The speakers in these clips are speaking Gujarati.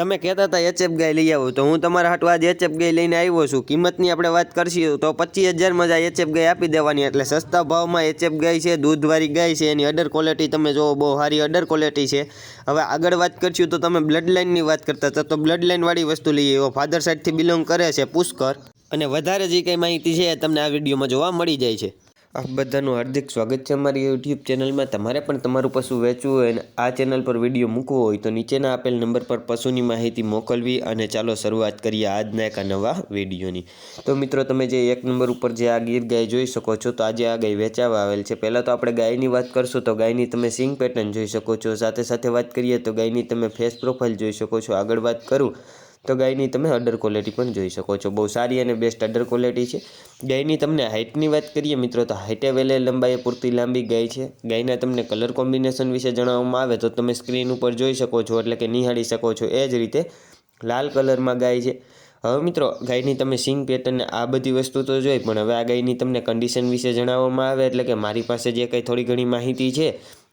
તમે કહેતા હતા એચએફ ગાય લઈ આવો, તો હું તમારા હાટવા આજે એચએફ ગાય લઈને આવ્યો છું. કિંમતની આપણે વાત કરશું તો પચીસ હજારમાં જ આ એચએફ ગાય આપી દેવાની, એટલે સસ્તા ભાવમાં એચએફ ગાય છે, દૂધવાળી ગાય છે, એની અડર ક્વોલિટી તમે જોવો, બહુ સારી અડર ક્વોલિટી છે. હવે આગળ વાત કરશું તો તમે બ્લડ લાઇનની વાત કરતા હતા, તો બ્લડ લાઇનવાળી વસ્તુ લઈએ, એવો ફાધર સાઇડથી બિલોંગ કરે છે પુષ્કર. અને વધારે જે કંઈ માહિતી છે તમને આ વિડીયોમાં જોવા મળી જાય છે. આપ બધાનું હાર્દિક સ્વાગત છે અમારી યુટ્યુબ ચેનલમાં. તમારે પણ તમારું પશુ વેચવું હોય અને આ ચેનલ પર વીડિયો મૂકવો હોય, તો નીચેના આપેલ નંબર પર પશુની માહિતી મોકલવી અને ચાલો શરૂઆત કરીએ આજના એક નવા વિડીયોની. તો મિત્રો, તમે જે એક નંબર ઉપર જે આ ગીર ગાય જોઈ શકો છો, તો આજે આ ગાય વેચાવા આવેલ છે. પહેલાં તો આપણે ગાયની વાત કરશું, તો ગાયની તમે સિંગ પેટર્ન જોઈ શકો છો. સાથે સાથે વાત કરીએ તો ગાયની તમે ફેસ પ્રોફાઇલ જોઈ શકો છો. આગળ વાત કરું. તો ગાયની તમે અડર ક્વોલિટી પણ જોઈ શકો છો. બહુ સારી અને બેસ્ટ અડર ક્વોલિટી છે. ગાયની તમને હાઇટની વાત કરીએ મિત્રો, તો હાઇટે વેલે લંબાઈએ પૂરતી લાંબી ગાય છે. ગાયના તમને કલર કોમ્બિનેશન વિશે જણાવવામાં આવે તો તમે સ્ક્રીન ઉપર જોઈ શકો છો, એટલે કે નિહાળી શકો છો. એ જ રીતે લાલ કલરમાં ગાય છે. હવે મિત્રો, ગાયની તમે સિંગ પેટર્ન આ બધી વસ્તુ તો જોઈ, પણ હવે આ ગાયની તમને કન્ડિશન વિશે જણાવવામાં આવે, એટલે કે મારી પાસે જે કંઈ થોડી ઘણી માહિતી છે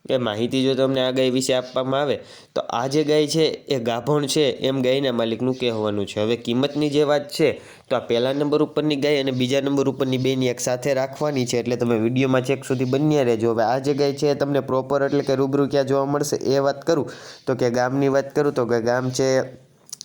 એ માહિતી જો તમને આ ગાય વિશે આપવામાં આવે, તો આ જે ગાય છે, એ ગાભણ છે એમ ગાયના માલિકનું કહેવાનું છે. હવે કિંમતની જે વાત છે, તો આ પહેલા નંબર ઉપરની ગાય અને બીજા નંબર ઉપરની બેની એક સાથે રાખવાની છે, એટલે તમે વિડીયોમાં ચેક સુધી બન્યા રહેજો. હવે આ જે ગાય છે, એ તમને પ્રોપર એટલે કે રૂબરૂ ક્યાં જોવા મળશે એ વાત કરું. તો કે ગામની વાત કરું, તો કે ગામ છે,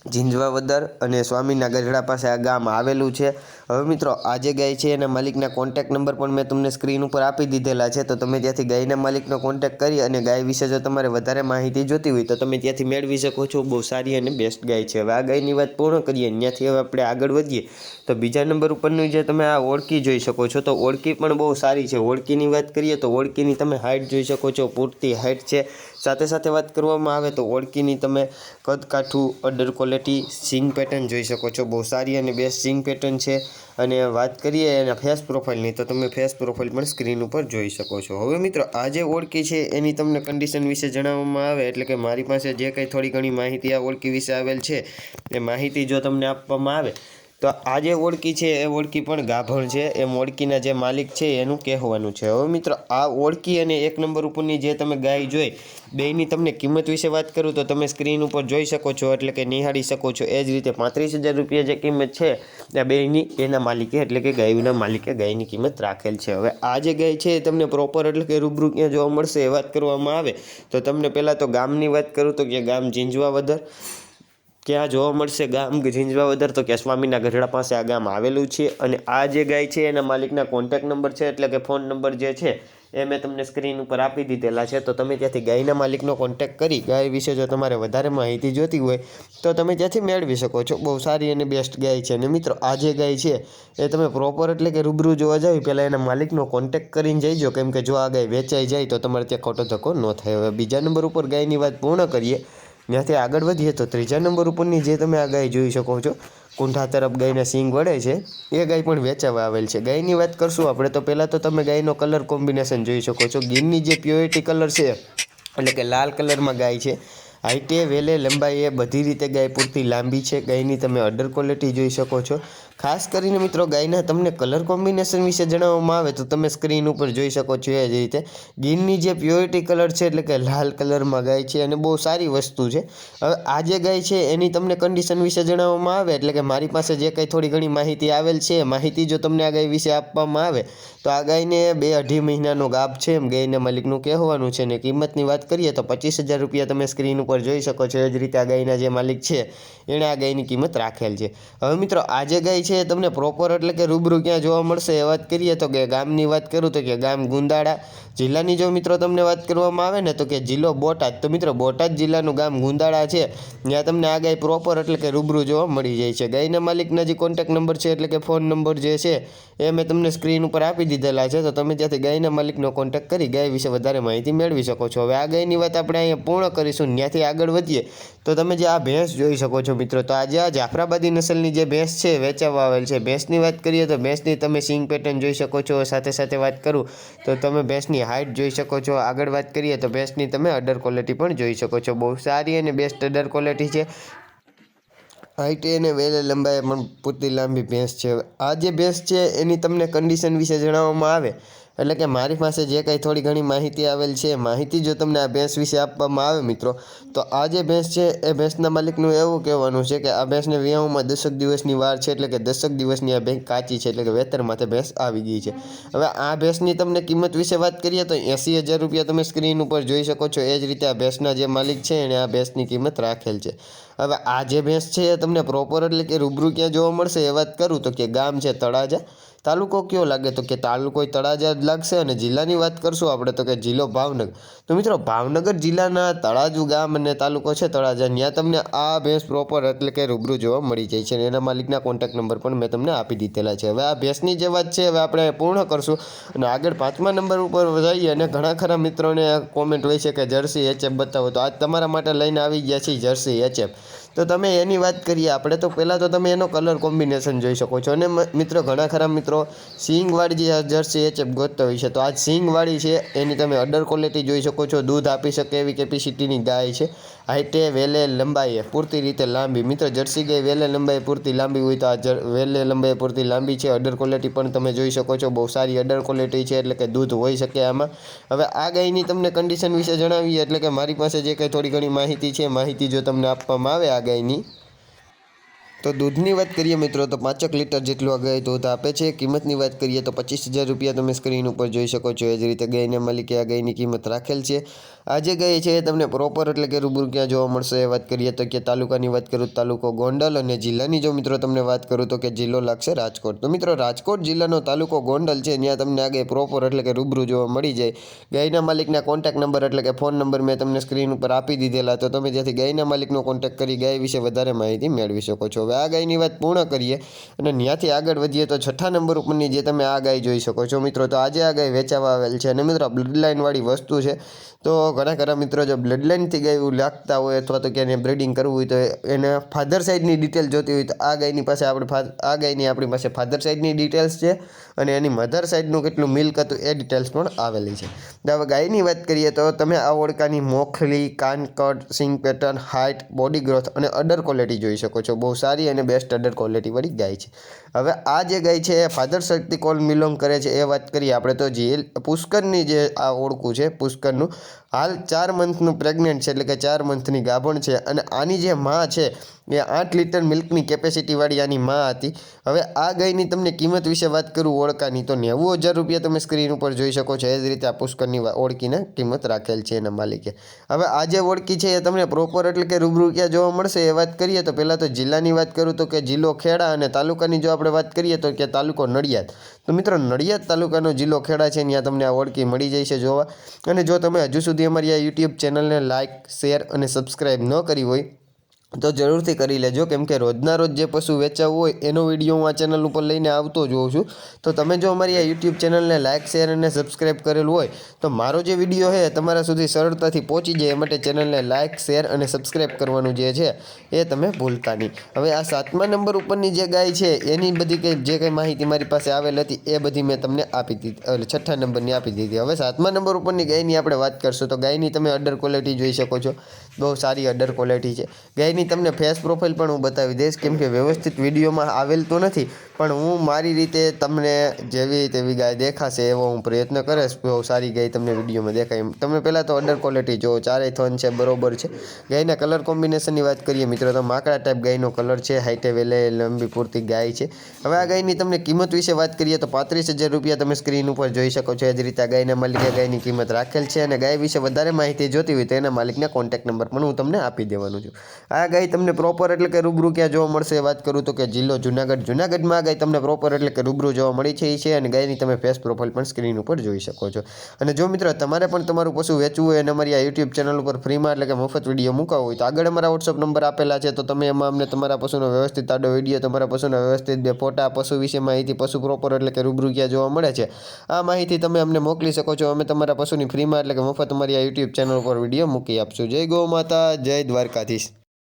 ઝીંઝવાવદર અને સ્વામીના ગઢડા પાસે આ ગામ આવેલું છે. હવે મિત્રો આ જે ગાય છે એના માલિકના કોન્ટેક નંબર પણ મેં તમને સ્ક્રીન ઉપર આપી દીધેલા છે, તો તમે ત્યાંથી ગાયના માલિકનો કોન્ટેક કરી અને ગાય વિશે જો તમારે વધારે માહિતી જોતી હોય, તો તમે ત્યાંથી મેળવી શકો છો. બહુ સારી અને બેસ્ટ ગાય છે. હવે આ ગાયની વાત પૂર્ણ કરીએ, ત્યાંથી હવે આપણે આગળ વધીએ. તો બીજા નંબર ઉપરનું જે તમે આ ઓળકી જોઈ શકો છો, તો ઓળકી પણ બહુ સારી છે. ઓળકીની વાત કરીએ, તો ઓળકીની તમે હાઇટ જોઈ શકો છો. પૂરતી હાઇટ છે. સાથે સાથે વાત કરવામાં આવે, તો ઓળકીની તમે કદકાઠું અડર ક્વોલિટી સિંગ પેટર્ન જોઈ શકો છો. બહુ સારી અને બેસ્ટ સિંગ પેટર્ન છે. અને વાત કરીએ એના ફેસ પ્રોફાઇલની તો તમે ફેસ પ્રોફાઇલ પણ સ્ક્રીન ઉપર જોઈ શકો છો. હવે મિત્રો, આ જે ઓળખી છે, એની તમને કન્ડિશન વિશે જણાવવામાં આવે, એટલે કે મારી પાસે જે કંઈ થોડી ઘણી માહિતી આ ઓળખી વિશે આવેલ છે, એ માહિતી જો તમને આપવામાં આવે તો આ જે ઓળકી છે, એ ઓળકી પણ ગાભણ છે. એમ ઓળકીના જે માલિક છે, એનું કહેવાનું છે. હવે મિત્રો, આ ઓળકી અને એક નંબર ઉપરની જે તમે ગાય જોઈ, બેયની તમને કિંમત વિશે વાત કરું તો તમે સ્ક્રીન ઉપર જોઈ શકો છો, એટલે કે નિહાળી શકો છો. એ જ રીતે પાંત્રીસ હજાર રૂપિયા જે કિંમત છે, એ બેયની, એના માલિકે, એટલે કે ગાયના માલિકે ગાયની કિંમત રાખેલ છે. હવે આ જે ગાય છે, એ તમને પ્રોપર એટલે કે રૂબરૂ ક્યાં જોવા મળશે એ વાત કરવામાં આવે. તો તમને પહેલાં તો ગામની વાત કરું તો કે ગામ ઝીંઝવાવદર ક્યાં જોવા મળશે ગામ ઝીંઝવાવદર તો કે સ્વામીના ગઢડા પાસે આ ગામ આવેલું છે અને આ જે ગાય છે એના માલિકના કોન્ટેક નંબર છે એટલે કે ફોન નંબર જે છે એ મેં તમને સ્ક્રીન ઉપર આપી દીધેલા છે. તો તમે ત્યાંથી ગાયના માલિકનો કોન્ટેક કરી, ગાય વિશે જો તમારે વધારે માહિતી જોતી હોય, તો તમે ત્યાંથી મેળવી શકો છો. બહુ સારી અને બેસ્ટ ગાય છે. અને મિત્રો, આ જે ગાય છે એ તમે પ્રોપર એટલે કે રૂબરૂ જોવા જાવ પહેલાં એના માલિકનો કોન્ટેક કરીને જઈજો. કેમ કે જો આ ગાય વેચાઈ જાય તો તમારે ત્યાં ખોટો ધક્કો ન થાય. હવે બીજા નંબર ઉપર ગાયની વાત પૂર્ણ કરીએ ત્યાંથી આગળ વધીએ તો ત્રીજા નંબર ઉપરની જે તમે આ ગાય જોઈ શકો છો, કુંઠા તરફ ગાયના સિંગ વળે છે, એ ગાય પણ વેચાવા આવેલ છે. ગાયની વાત કરશું આપણે તો પહેલાં તો તમે ગાયનો કલર કોમ્બિનેશન જોઈ શકો છો. ગીરની જે પ્યોરિટી કલર છે, એટલે કે લાલ કલરમાં ગાય છે, હાઈટે, વેલે, લંબાઈ એ બધી રીતે ગાય પૂરતી લાંબી છે. ગાયની તમે અડર ક્વોલિટી જોઈ શકો છો. ખાસ કરીને મિત્રો ગાયના તમને કલર કોમ્બિનેશન વિશે જણાવવામાં આવે તો તમે સ્ક્રીન ઉપર જોઈ શકો છો એ જ રીતે. ગીરની જે પ્યોરિટી કલર છે એટલે કે લાલ કલરમાં ગાય છે અને બહુ સારી વસ્તુ છે. હવે આ જે ગાય છે એની તમને કન્ડિશન વિશે જણાવવામાં આવે એટલે કે મારી પાસે જે કંઈ થોડી ઘણી માહિતી આવેલ છે માહિતી જો તમને આ ગાય વિશે આપવામાં આવે તો આ ગાયને બે અઢી મહિનાનો ગાભ છે એમ ગાયના માલિકનું કહેવાનું છે ને કિંમતની વાત કરીએ તો પચીસ હજાર રૂપિયા તમે સ્ક્રીન ઉપર જોઈ શકો છો એ જ રીતે આ ગાયના જે માલિક છે એણે આ ગાયની કિંમત રાખેલ છે. હવે મિત્રો આ જે ગાય છે, તમને પ્રોપર એટલે કે રૂબરૂ ક્યાં જોવા મળશે એ વાત કરીએ. તો કે ગામની વાત કરું તો કે ગામ ગુંદાળા જિલ્લાની જો મિત્રો તમને વાત કરવામાં આવે ને તો કે જિલ્લો બોટાદ. તો મિત્રો બોટાદ જિલ્લાનું ગામ ગુંદાળા છે. ત્યાં તમને આ ગાય પ્રોપર એટલે કે રૂબરૂ જોવા મળી જાય છે. ગાયના માલિકના જે કોન્ટેક નંબર છે એટલે કે ફોન નંબર જે છે એ મેં તમને સ્ક્રીન ઉપર આપી દીધેલા છે. તો તમે ત્યાંથી ગાયના માલિકનો કોન્ટેક કરી ગાય વિશે વધારે માહિતી મેળવી શકો છો. હવે આ ગાયની વાત આપણે અહીંયા પૂર્ણ કરીશું. ત્યાંથી આગળ વધીએ તો તમે જે આ ભેંસ જોઈ શકો છો મિત્રો. તો આજે આ જાફરાબાદી નસલની જે ભેંસ છે વેચાવા આવેલ છે. ભેંસની વાત કરીએ તો ભેંસની તમે સિંગ પેટર્ન જોઈ શકો છો. સાથે સાથે વાત કરું તો તમે ભેંસની હાઇટ જોઈ શકો છો. આગળ વાત કરીએ તો ભેંસની તમે અડર ક્વોલિટી પણ જોઈ શકો છો. બહુ સારી અને બેસ્ટ અડર ક્વોલિટી છે. હાઈટ અને વેલે લંબાઈ પણ પૂરતી લાંબી ભેંસ છે. આ જે ભેંસ છે, એની તમને કન્ડિશન વિશે જણાવવામાં આવે એટલે કે મારી પાસે જે કંઈ થોડી ઘણી માહિતી આવેલ છે માહિતી જો તમને આ ભેંસ વિશે આપવામાં આવે મિત્રો, તો આ જે ભેંસ છે, એ ભેંસના માલિકનું એવું કહેવાનું છે કે આ ભેંસને વિયાહમાં દસક દિવસની વાર છે, એટલે કે દસક દિવસની આ ભેંસ કાચી છે, એટલે કે વેતર માથે ભેંસ આવી ગઈ છે. હવે આ ભેંસની તમને કિંમત વિશે વાત કરીએ તો એંસી હજાર રૂપિયા તમે સ્ક્રીન ઉપર જોઈ શકો છો, એ જ રીતે આ ભેંસના જે માલિક છે, એણે આ ભેંસની કિંમત રાખેલ છે. હવે આ જે ભેંસ છે, એ તમને પ્રોપર એટલે કે રૂબરૂ ક્યાં જોવા મળશે, એ વાત કરું તો કે ગામ છે તળાજા તાલુકો કયો લાગે તો કે તાલુકો તળાજા જ લાગશે અને જિલ્લાની વાત કરશું આપણે તો કે જિલ્લો ભાવનગર. તો મિત્રો ભાવનગર જિલ્લાના તળાજુ ગામ અને તાલુકો છે તળાજા, ત્યાં તમને આ ભેંસ પ્રોપર એટલે કે રૂબરૂ જોવા મળી જાય છે અને એના માલિકના કોન્ટેક્ટ નંબર પણ મેં તમને આપી દીધેલા છે. હવે આ ભેંસની જે વાત છે, હવે આપણે પૂર્ણ કરશું. અને આગળ પાંચમા નંબર ઉપર જઈએ અને ઘણા ખરા મિત્રોને કોમેન્ટ હોય છે કે જર્સી એચએફ બતાવો. તો આજ તમારા માટે લઈને આવી ગયા છીએ જર્સી એચએફ તો તમે એની વાત કરીએ, આપણે તો પહેલાં તો તમે એનો કલર કોમ્બિનેશન જોઈ શકો છો. અને મિત્રો, ઘણા ખરા મિત્રો, સિંગવાળી જે જર્સી એચએફ ગોતતા હોય છે. તો આ સિંગવાળી છે, એની તમે અડર ક્વોલિટી જોઈ શકો છો. દૂધ આપી શકે એવી કેપેસિટીની ગાય છે. હાઈટે વેલે લંબાઈએ પૂરતી રીતે લાંબી. મિત્રો, જર્સી ગાય વેલે લંબાઈ પૂરતી લાંબી હોય તો આ વેલે લંબાઈ પૂરતી લાંબી છે. અડર ક્વોલિટી પણ તમે જોઈ શકો છો. બહુ સારી અડર ક્વોલિટી છે, એટલે કે દૂધ હોઈ શકે આમાં. હવે આ ગાયની તમને કન્ડિશન વિશે જણાવીએ, એટલે કે મારી પાસે જે કંઈ થોડી ઘણી માહિતી છે માહિતી જો તમને આપવામાં આવે, આ ગાયની તો દૂધની વાત કરીએ મિત્રો, તો પાંચક લીટર જેટલું આ ગાય દૂધ આપે છે. કિંમતની વાત કરીએ તો પચીસ હજાર રૂપિયા તમે સ્ક્રીન ઉપર જોઈ શકો છો. એ જ રીતે ગાયના માલિકે આ ગાયની કિંમત રાખેલ છે. આ જે ગાય છે એ તમને પ્રોપર એટલે કે રૂબરૂ ક્યાં જોવા મળશે એ વાત કરીએ તો કે તાલુકાની વાત કરું તાલુકો ગોંડલ અને જિલ્લાની. જો મિત્રો તમને વાત કરું તો કે જિલ્લો લાગશે રાજકોટ. તો મિત્રો, રાજકોટ જિલ્લાનો તાલુકો ગોંડલ છે, ત્યાં તમને આ ગાય પ્રોપર એટલે કે રૂબરૂ જોવા મળી જાય. ગાયના માલિકના કોન્ટેક્ટ નંબર એટલે કે ફોન નંબર મેં તમને સ્ક્રીન ઉપર આપી દીધેલા. તો તમે ત્યાંથી ગાયના માલિકનો કોન્ટેક્ટ કરી ગાય વિશે વધારે માહિતી મેળવી શકો છો. હવે આ ગાયની વાત પૂર્ણ કરીએ અને ત્યાંથી આગળ વધીએ તો છઠ્ઠા નંબર ઉપરની જે તમે આ ગાય જોઈ શકો છો મિત્રો, તો આજે આ ગાય વેચાવા આવેલ છે અને મિત્રો બ્લડ લાઇનવાળી વસ્તુ છે, તો ઘણા ખરા મિત્રો જો બ્લડ ગાય એવું લાગતા હોય અથવા તો ક્યાંય બ્રીડિંગ કરવું હોય તો એને ફાધર સાઇડની ડિટેલ જોતી હોય તો આ ગાયની પાસે આપણે આ ગાયની આપણી પાસે ફાધર સાઇડની ડિટેલ્સ છે અને એની મધર સાઈડનું કેટલું મિલ્ક હતું એ ડિટેલ્સ પણ આવેલી છે. હવે ગાયની વાત કરીએ તો તમે આ ઓળખાની મોખલી, કાનકટ સિંગ પેટર્ન હાઇટ બોડી ગ્રોથ અને અડર ક્વોલિટી જોઈ શકો છો. બહુ સારી અને બેસ્ટ અડર ક્વોલિટીવાળી ગાય છે. હવે આ જે ગાય છે એ ફાધર શક્તિ કોલ મિલોંગ કરે છે એ વાત કરીએ આપણે તો જે પુષ્કરની જે આ ઓળખું છે, પુષ્કરનું, હાલ ચાર મંથનું પ્રેગ્નન્ટ છે એટલે કે ચાર મંથની ગાભણ છે અને આની જે માં છે એ આઠ લીટર મિલ્કની કેપેસિટીવાળી આની માં હતી. હવે આ ગાયની તમને કિંમત વિશે વાત કરું ઓળખાની તો નેવું હજાર રૂપિયા તમે સ્ક્રીન ઉપર જોઈ શકો છો. એ જ રીતે આ પુષ્કરની ઓળખીને કિંમત રાખેલ છે એના માલિકે. હવે આ જે ઓળખી છે એ તમને પ્રોપર એટલે કે રૂબરૂ ક્યાં જોવા મળશે એ વાત કરીએ તો પહેલાં તો જિલ્લાની વાત કરું તો કે જિલ્લો ખેડા અને તાલુકાની જો આપણે વાત કરીએ તો કે તાલુકો નડિયાદ. તો મિત્રો નડિયાદ તાલુકાનો જિલ્લો ખેડા છે ત્યાં તમને આ ઓળખી મળી જાય છે જોવા. અને જો તમે હજુ સુધી અમારી આ યુટ્યુબ ચેનલને લાઇક શેર અને સબસ્ક્રાઈબ ન કરી હોય તો જરૂરથી કરી લેજો. કેમ કે રોજના રોજ જે પશુ વેચાવું હોય, એનો વીડિયો હું આ ચેનલ ઉપર લઈને આવતો જોઉં છું. તો તમે જો અમારી આ યુટ્યુબ ચેનલને લાઇક શેર અને સબસ્ક્રાઈબ કરેલું હોય, તો મારો જે વીડિયો છે તમારા સુધી સરળતાથી પહોંચી જાય. એ માટે ચેનલને લાઇક શેર અને સબસ્ક્રાઈબ કરવાનું જે છે, એ તમે ભૂલતા નહીં. હવે આ સાતમા નંબર ઉપરની જે ગાય છે, એની બધી કંઈ, જે કંઈ માહિતી મારી પાસે આવેલ હતી, એ બધી મેં તમને આપી દીધી એટલે છઠ્ઠા નંબરની આપી દીધી. હવે સાતમા નંબર ઉપરની ગાયની આપણે વાત કરશું, તો ગાયની તમે અડર ક્વોલિટી જોઈ શકો છો. બહુ સારી અડર ક્વોલિટી છે. ગાયની તમને ફેસ પ્રોફાઇલ પણ હું બતાવી દઈશ. કેમ કે વ્યવસ્થિત વિડીયોમાં આવેલ તો નથી, પણ હું મારી રીતે તમને જેવી તેવી ગાય દેખાશે એવો હું પ્રયત્ન કરીશ. બહુ સારી ગાય તમને વિડીયોમાં દેખાય. તમે પહેલાં તો અડર ક્વોલિટી જુઓ, ચારેય થોન છે, બરોબર છે. ગાયના કલર કોમ્બિનેશનની વાત કરીએ, મિત્રો, તો માકડા ટાઈપ ગાયનો કલર છે હાઈટે વેલે લંબી પૂરતી ગાય છે. હવે આ ગાયની તમને કિંમત વિશે વાત કરીએ તો પાંત્રીસ હજાર રૂપિયા તમે સ્ક્રીન ઉપર જોઈ શકો છો. એ જ રીતે આ ગાયના માલિકે ગાયની કિંમત રાખેલ છે અને ગાય વિશે વધારે માહિતી જોતી હોય તો એના માલિકના કોન્ટેક્ટ નંબર પણ હું તમને આપી દેવાનું છું. આ ગાય તમને પ્રોપર એટલે કે રૂબરૂ ક્યાં જોવા મળશે વાત કરું તો કે જિલ્લો જુનાગઢ. જુનાગઢમાં આ ગાય તમને પ્રોપર એટલે કે રૂબરૂ જોવા મળી છે એ છે અને ગાયની તમે ફેસ પ્રોફાઇલ પણ સ્ક્રીન ઉપર જોઈ શકો છો. અને જો મિત્રો તમારે પણ તમારું પશુ વેચવું હોય અને અમારી આ યુટ્યુબ ચેનલ ઉપર ફ્રીમાં એટલે કે મફત વીડિયો મૂકાવો હોય તો આગળ અમારા વોટ્સઅપ નંબર આપેલા છે તો તમે એમાં અમને તમારા પશુનો વ્યવસ્થિત આડો વીડિયો તમારા પશુના વ્યવસ્થિત બે ફોટા, પશુ વિશે માહિતી, પશુ પ્રોપર એટલે કે રૂબરૂ ક્યાં જોવા મળે છે, આ માહિતી તમે અમને મોકલી શકો છો. અમે તમારા પશુની ફ્રીમાં એટલે કે મફત અમારી આ યુટ્યુબ ચેનલ ઉપર વીડિયો મૂકી આપશું. જય ગૌ માતા, જય દ્વારકાધીશ.